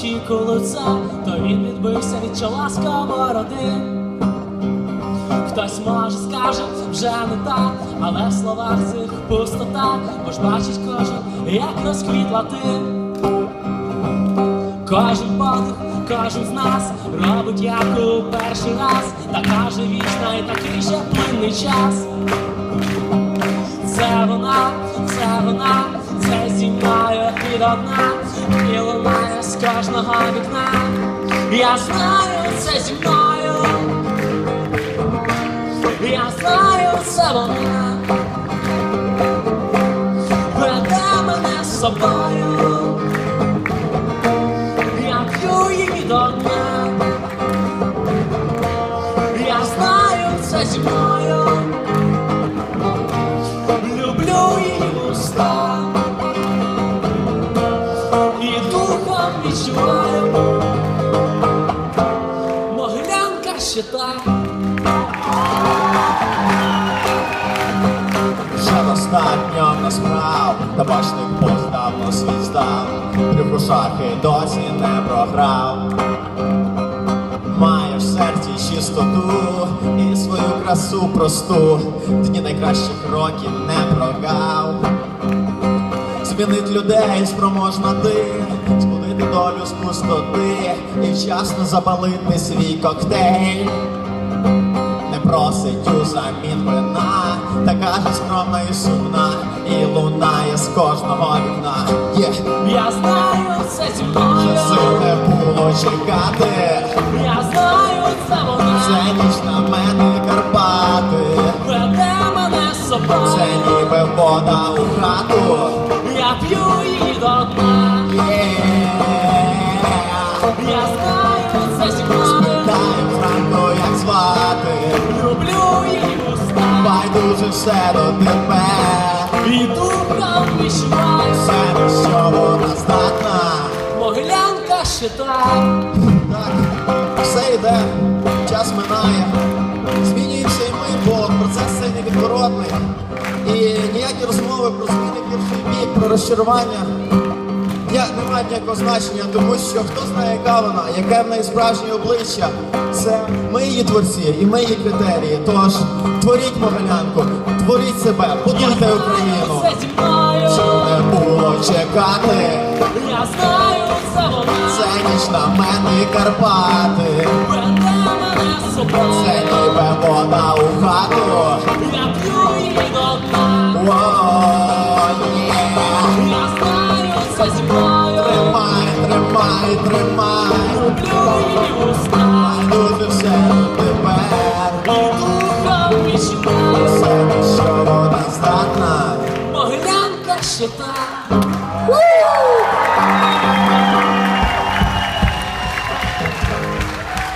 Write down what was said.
промінчі колоца, то він відбився від чола сковороди. Хтось може скаже, вже не так, але в словах цих пустота, бо ж бачить кожен, як розквітла ти. Кожен подих, кожен з нас робить як у перший раз, така же вічна і такий же плинний час. Це вона, це вона, від одна, і лунає з кожного вікна. Я знаю, це зі мною. Я знаю, це вона. Веде мене з собою. Я п'ю її до дна. Я знаю, це зі мною. Могилянка ще та Вже достатньо на справ, табачник пост давно свій здав, Трюку шахи досі не програв. Має в серці чистоту і свою красу просту, дні найкращих років не прогав. Змінить людей спроможна ти, збудити долю з пустоти і вчасно запалити свій коктейль. Не просить у замін вина, така ж скромна і сумна, і лунає з кожного вікна. Я знаю, це зі мною. Сил не було чекати, Я знаю, це це вона ніч на мене Карпати, Веде мене з це ніби вода спитаю Франко, як звати, Люблю її уста байдуже все до тебе, І духом відчуваю все на що вона здатна. Могилянка ще Так, все йде, час минає, змінюється і ми, бо процес цей невідворотний. І ніякі розмови про зміни гірший бік, про розчарування ня- не мають ніякого значення, тому що хто знає, яка вона, яке в неї справжнє обличчя, це ми її творці і ми її критерії. Тож творіть могилянку, творіть себе, будуйте Україну. Мною Не було чекати, Я знаю, це вона це ніч на мене Карпати. Це ніби вода у хату. Я п'ю її до дна О, є. Тримай, тримай. Люблю уста Дуже все тепер. Духом відчуваю Все, що вона здатна. Могилянка ще та